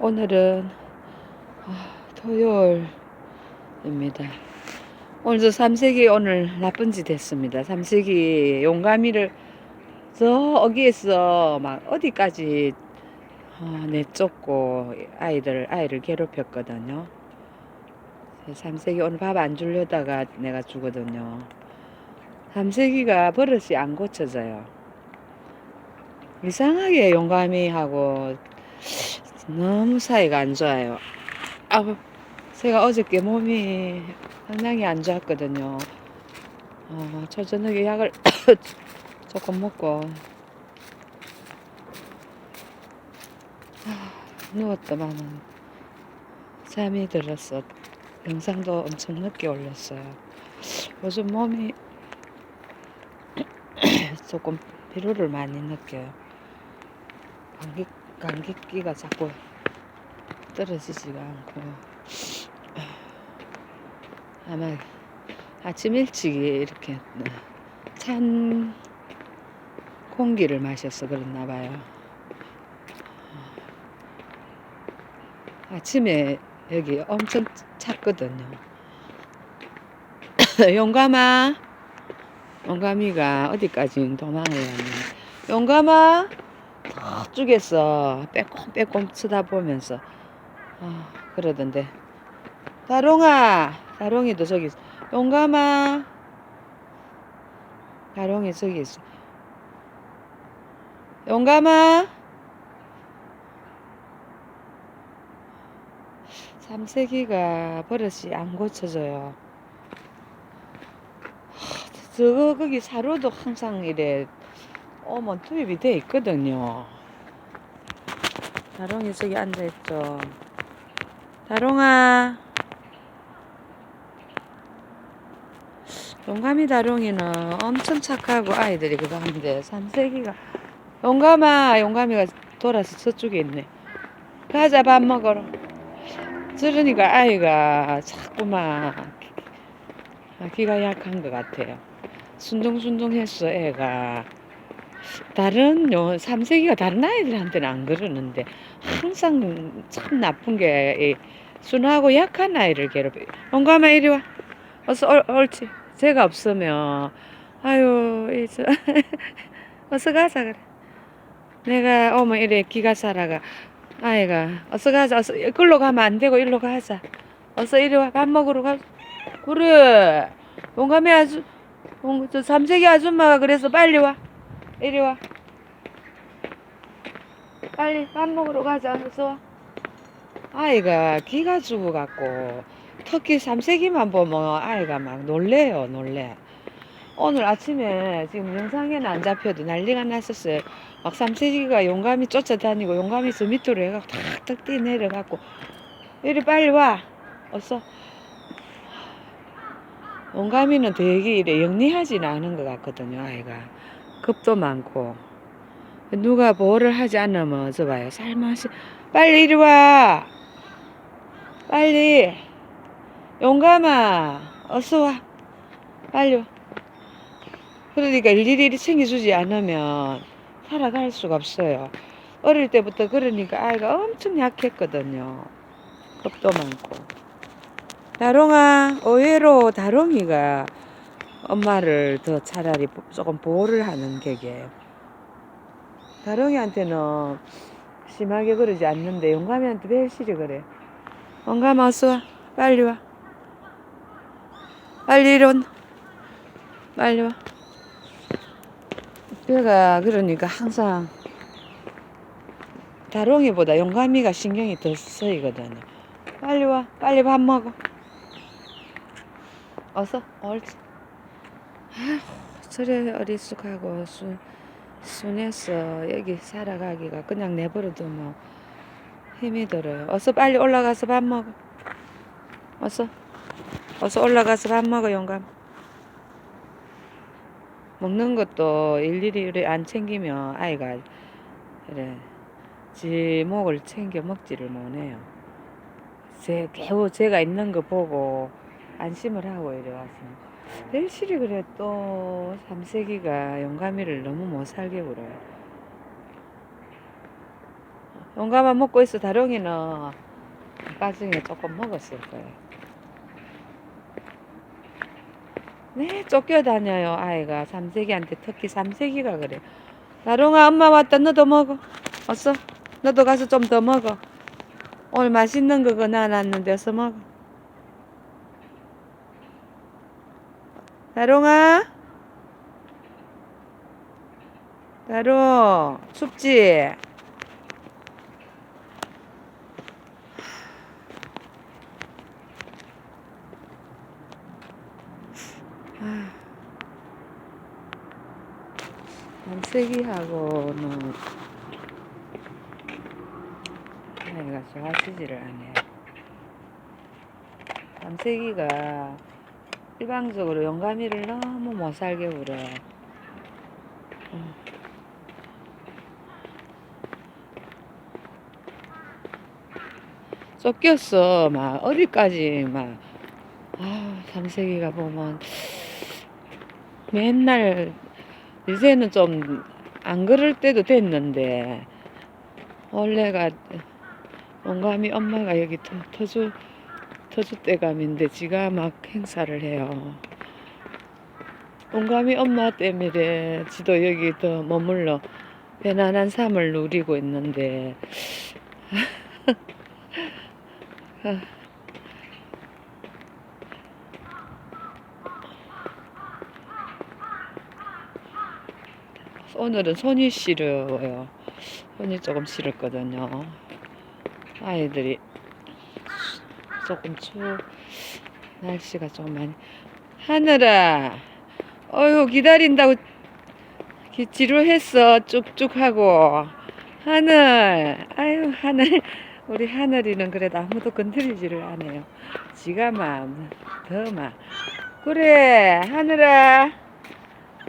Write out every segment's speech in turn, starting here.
오늘은 아, 토요일입니다. 오늘 저 삼색이 오늘 나쁜 짓 했습니다. 삼색이 용가미를 저 어기에서 막 어디까지 어, 내쫓고 아이들 아이를 괴롭혔거든요. 삼색이 오늘 밥 안 주려다가 내가 주거든요. 삼색이가 버릇이 안 고쳐져요. 이상하게 용감이하고 너무 사이가 안 좋아요. 아, 제가 어저께 몸이 상당히 안 좋았거든요. 어, 초저녁에 약을 조금 먹고 아, 누웠더만은 잠이 들었어. 영상도 엄청 늦게 올렸어요. 요즘 몸이 조금 피로를 많이 느껴요. 감기, 감기기가 자꾸 떨어지지가 않고 아마 아침 일찍 이렇게 찬 공기를 마셔서 그랬나 봐요. 아침에 여기 엄청 찼거든요. 용감아, 용감이가 어디까지 도망을 갔네. 용감아, 저쪽에서 빼꼼빼꼼 쳐다보면서 아, 그러던데. 다롱아, 다롱이도 저기 있어. 용감아, 다롱이 저기 있어. 용감아. 삼세기가 버릇이 안 고쳐져요. 하, 저거 거기 사료도 항상 이래 어머 투입이 돼 있거든요. 다롱이 저기 앉아 있죠. 다롱아. 용감이 다롱이는 엄청 착하고 아이들이 그거 하는데 삼세기가 용감아 용감이가 돌아서 저쪽에 있네. 가자 밥 먹으러. 저러니까 아이가 자꾸만 기가 약한 것 같아요. 순둥순둥했어 애가. 다른 요 삼세기가 다른 아이들한테는 안 그러는데 항상 참 나쁜 게이 순하고 약한 아이를 괴롭혀. 용감아 이리 와. 어서 옳, 옳지. 제가 없으면 아유 이저 어서 가자 그래. 내가 어머 이래 기가 살아가. 아이가 어서 가자 어서 글로 가면 안 되고 일로 가자 어서 이리 와 밥 먹으러 가 그래 용감해 아주 용- 저 삼색이 아줌마가 그래서 빨리 와 이리 와. 빨리 밥 먹으러 가자. 어서 와 아이가 기가 죽어 갖고 특히 삼색이만 보면 아이가 막 놀래요 놀래. 오늘 아침에 지금 영상에는 안 잡혀도 난리가 났었어요. 막 삼세기가 용감히 쫓아다니고 용감히 저 밑으로 해갖고 탁탁 뛰 내려갖고 이리 빨리 와. 어서. 용감이는 되게 이래 영리하지는 않은 것 같거든요 아이가 겁도 많고. 누가 보호를 하지 않으면 저 봐요. 살맛이 빨리 이리 와. 빨리. 용감아 어서 와. 빨리 와. 그러니까 일일이 챙겨주지 않으면 살아갈 수가 없어요. 어릴 때부터 그러니까 아이가 엄청 약했거든요. 겁도 많고. 다롱아, 의외로 다롱이가 엄마를 더 차라리 조금 보호를 하는 격이에요. 다롱이한테는 심하게 그러지 않는데 용감이한테 배실이 그래. 용감 어서 와. 빨리 와. 빨리 이리 빨리 와. 배가 그러니까 항상 다롱이보다 용감이가 신경이 더 쓰이거든요. 빨리 와, 빨리 밥 먹어. 어서, 옳지. 아휴, 저래 어리숙하고 순, 순해서 여기 살아가기가 그냥 내버려도 뭐 힘이 들어요. 어서 빨리 올라가서 밥 먹어. 어서, 어서 올라가서 밥 먹어, 용감. 먹는 것도 일일이 안 챙기면 아이가 그래 지 목을 챙겨 먹지를 못해요. 제 겨우 제가 있는 거 보고 안심을 하고 이래 왔습니다. 벨실이 그래 또 삼세기가 용감이를 너무 못 살게 굴어요. 용감아 먹고 있어. 다롱이는 나중에 조금 먹었을 거예요. 네, 쫓겨다녀요, 아이가. 삼색이한테 특히 삼색이가 그래. 다롱아, 엄마 왔다. 너도 먹어. 어서. 너도 가서 좀 더 먹어. 오늘 맛있는 거 넣어놨는데 어서 먹어. 다롱아? 다롱, 춥지? 아, 남색이하고는 아이가 좋아하지를 않아요. 남색이가 일방적으로 영감이를 너무 못 살게 굴어. 음. 쫓겼어, 막, 어디까지, 막. 아, 삼색이가 보면, 맨날, 요새는 좀, 안 그럴 때도 됐는데, 원래가, 영감이 엄마가 여기 터, 터주, 터줏대감인데, 지가 막 행사를 해요. 영감이 엄마 때문에 지도 여기 더 머물러 편안한 삶을 누리고 있는데, 오늘은 손이 시려워요. 손이 조금 시렸거든요. 아이들이 조금 추 날씨가 좀 많이. 하늘아 어휴 기다린다고 기- 지루했어. 쭉쭉 하고. 하늘 아유 하늘. 우리 하늘이는 그래도 아무도 건드리지를 않아요. 지가 막더막 그래 하늘아.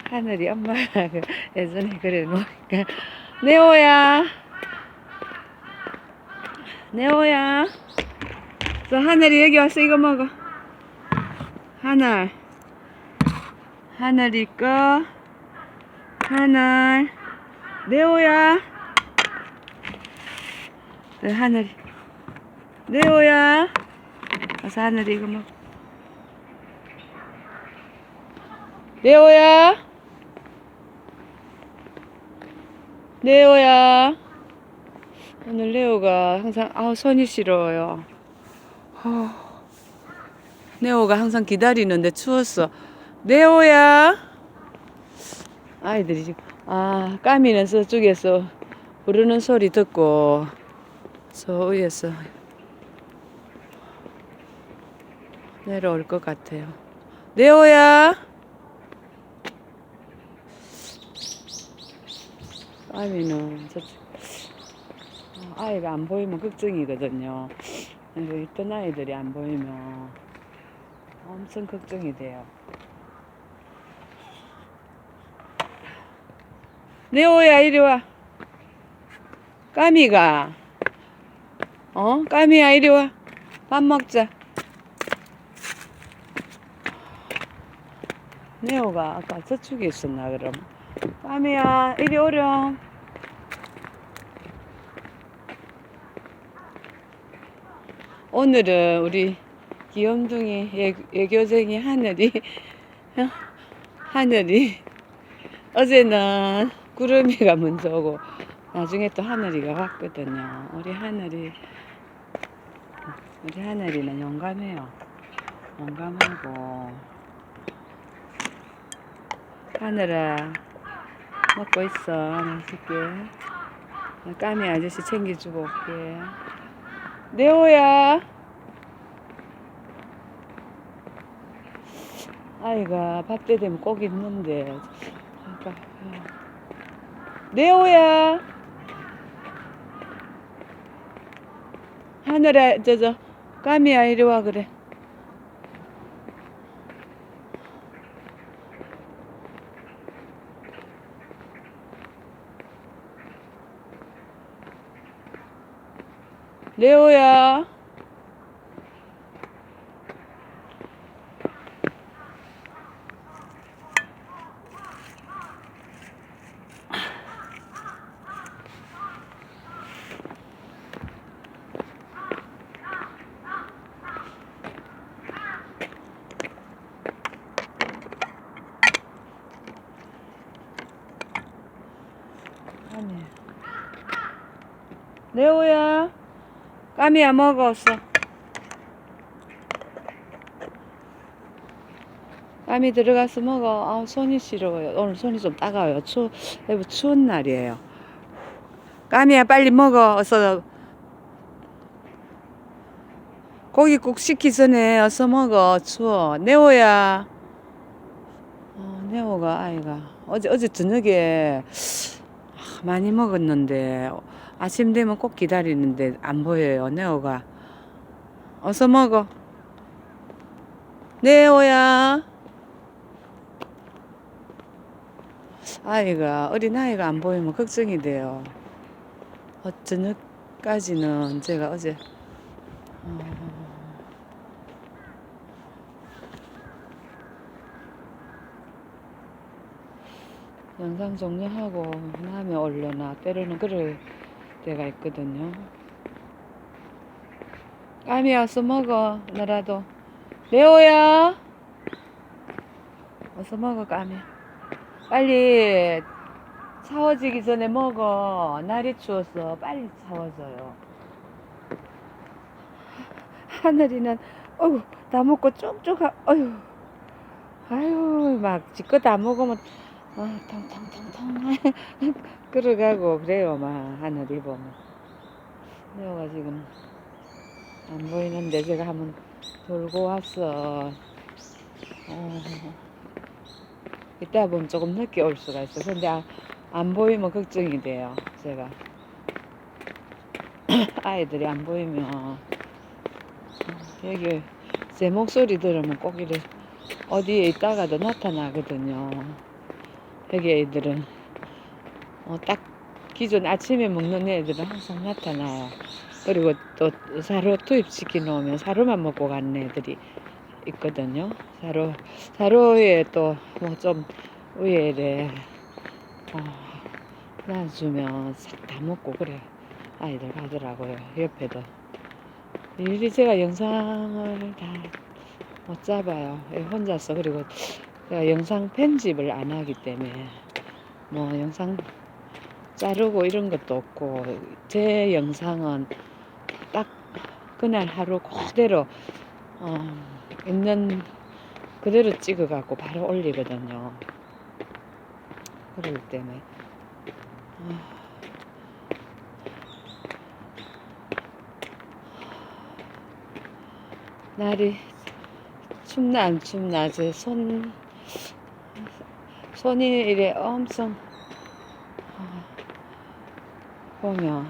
하늘이 엄마가 그 예전에 그래 놓으니까. 네오야. 네오야 저 하늘이 여기 와서 이거 먹어. 하늘. 하늘이 거 하늘. 네오야. 네, 하늘이 네오야. 와서 하늘이 이거 먹어. 네오야. 네오야. 오늘 네오가 항상 아우 손이 시려워요 어, 네오가 항상 기다리는데 추웠어. 네오야. 아이들이 지금 아 까미는 저쪽에서 부르는 소리 듣고 저 위에서 내려올 것 같아요. 네오야. 까미는 저 아, 아이가 안 보이면 걱정이거든요 근데 있던 아이들이 안 보이면 엄청 걱정이 돼요 네오야 이리 와. 까미가. 어? 까미야 이리 와. 밥 먹자. 네오가 아까 저쪽에 있었나 그럼. 까미야 이리 오렴. 오늘은 우리 귀염둥이 애, 애교쟁이 하늘이 어? 하늘이 어제는 구름이가 먼저 오고 나중에 또 하늘이가 왔거든요. 우리 하늘이 우리 하늘이는 용감해요. 용감하고 하늘아 먹고 있어. 맛있게. 까미 아저씨 챙겨주고 올게. 네오야. 아이가 밥때 되면 꼭 있는데 잠깐. 네오야. 하늘에 저저 까미야 이리 와 그래. 溜呀！溜呀！ 까미야 먹었어? 까미 들어가서 먹어 아 손이 시려워요. 오늘 손이 좀 따가워요. 추 추운 날이에요. 까미야 빨리 먹어 어서. 고기 국 식기 전에 어서 먹어 추워. 네오야. 어, 네오가 아이가. 어제 어제 저녁에 아, 많이 먹었는데 아침 되면 꼭 기다리는데 안 보여요 네오가. 어서 먹어. 네오야. 아이가 어린 아이가 안 보이면 걱정이 돼요. 어, 저녁까지는 제가 어제 어, 영상 종료하고 다음에 올려놔 때로는 그럴 때가 있거든요. 까미 와서 먹어 너라도. 레오야! 어서 먹어 까미. 빨리 차워지기 전에 먹어. 날이 추워서 빨리 차워져요. 하늘이는 어휴 다 먹고 쭉쭉 하, 어휴. 아유 막 지껏 다 먹으면 아, 텅텅텅텅 끌어가고 그래요 막 하늘이 보면. 내가 지금 안 보이는데 제가 한번 돌고 왔어. 어, 이따 보면 조금 늦게 올 수가 있어. 근데 아, 안 보이면 걱정이 돼요 제가. 아이들이 안 보이면. 어, 여기 제 목소리 들으면 꼭 이래 어디에 있다가도 나타나거든요 여기 애들은 어, 딱 기존 아침에 먹는 애들은 항상 나타나요. 그리고 또 사료 투입시켜 놓으면 사료만 먹고 가는 애들이 있거든요. 사료 사료에 또 뭐좀 위에를 어, 놔주면 싹 다 먹고 그래 아이들 가더라고요. 옆에도 일일이 제가 영상을 다 못 잡아요. 예, 혼자서 그리고 제가 영상 편집을 안 하기 때문에 뭐 영상 자르고 이런 것도 없고 제 영상은 딱 그날 하루 그대로 어, 있는 그대로 찍어갖고 바로 올리거든요. 그러기 때문에 아, 날이 춥나 안 춥나 제 손 손이 이래 엄청 아, 보면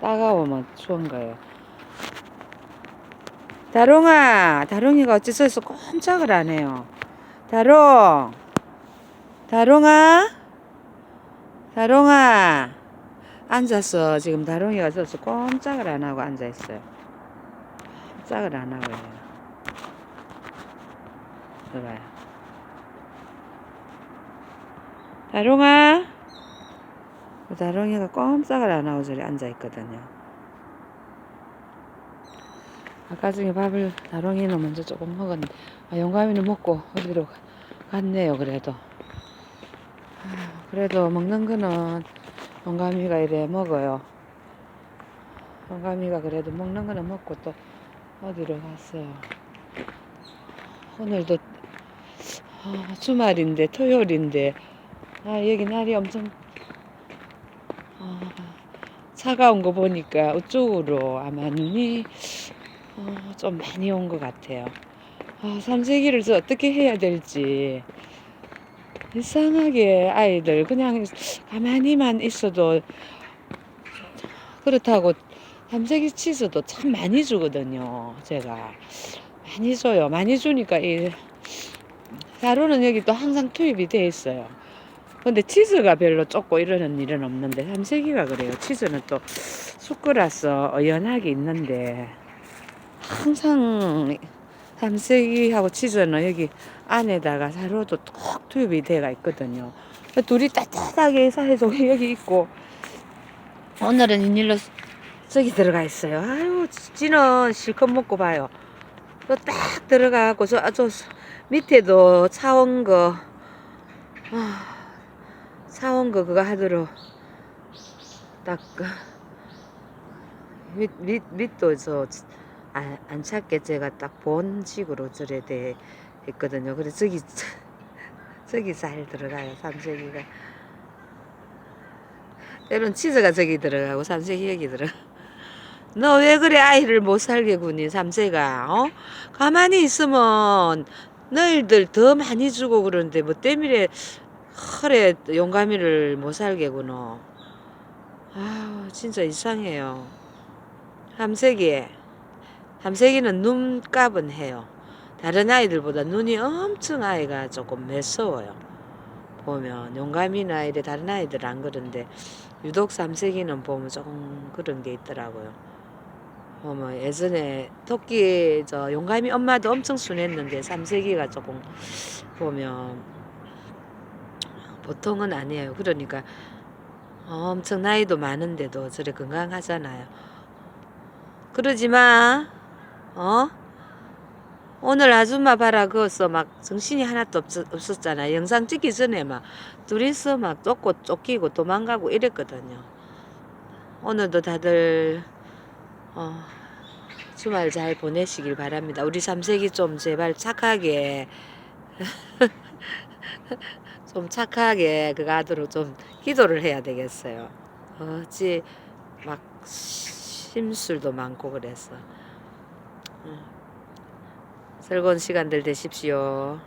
따가우면 추운 거예요. 다롱아, 다롱이가 어째서 꼼짝을 안 해요. 다롱, 다롱아, 다롱아, 앉았어. 지금 다롱이가 서서 꼼짝을 안 하고 앉아 있어요. 꼼짝을 안 하고 해요. 들어봐요. 다롱아, 다롱이가 꼼짝을 안 하고 저리 앉아 있거든요. 아까 중에 밥을 다롱이는 먼저 조금 먹었는데, 아, 영감이는 먹고 어디로 갔네요, 그래도. 아, 그래도 먹는 거는 영감이가 이래 먹어요. 영감이가 그래도 먹는 거는 먹고 또 어디로 갔어요. 오늘도 아, 주말인데, 토요일인데, 아, 여기 날이 엄청 아, 차가운 거 보니까 이쪽으로 아마 눈이 어, 좀 많이 온 것 같아요. 아, 삼세기를 저 어떻게 해야 될지 이상하게 아이들 그냥 가만히만 있어도 그렇다고 삼세기 치즈도 참 많이 주거든요. 제가 많이 줘요. 많이 주니까 이 사료는 여기 또 항상 투입이 돼 있어요. 근데 치즈가 별로 좁고 이러는 일은 없는데 삼세기가 그래요. 치즈는 또 쑥거라서 어연하게 있는데 항상 삼세기하고 치즈는 여기 안에다가 사료도 톡 투입이 돼가 있거든요. 둘이 따뜻하게 사이도 여기 있고 오늘은 웬일로 저기 들어가 있어요. 아유 찌는 실컷 먹고 봐요. 또 딱 들어가고 저, 저 밑에도 차원 거 아, 사온 거 그거 하도록 딱 그, 밑, 밑, 밑도 저, 안, 안 찾게 제가 딱 본 식으로 저래 돼 있거든요. 그래서 저기, 저기 잘 들어가요, 삼색이가. 때론 치즈가 저기 들어가고 삼색이 여기 들어가. 너 왜 그래 아이를 못 살게 구니 삼색아 어? 가만히 있으면 너희들 더 많이 주고 그러는데 뭐 때밀에 허래 용감이를 못 살게 구노 아우 진짜 이상해요. 삼색이 삼색이는 눈값은 해요. 다른 아이들보다 눈이 엄청 아이가 조금 매서워요. 보면 용감이나 이래 다른 아이들 안 그런데 유독 삼색이는 보면 조금 그런 게 있더라고요 어머 예전에 토끼 저 용감이 엄마도 엄청 순했는데 삼색이가 조금 보면 보통은 아니에요. 그러니까 엄청 나이도 많은데도 저래 건강하잖아요. 그러지 마. 어? 오늘 아줌마 봐라 그었어 막 정신이 하나도 없, 없었잖아. 영상 찍기 전에 막 둘이서 막 쫓고 쫓기고 도망가고 이랬거든요. 오늘도 다들 어, 주말 잘 보내시길 바랍니다. 우리 삼색이 좀 제발 착하게 좀 착하게 그거 하도록 좀 기도를 해야 되겠어요. 어찌 막 심술도 많고 그래서 응. 즐거운 시간들 되십시오.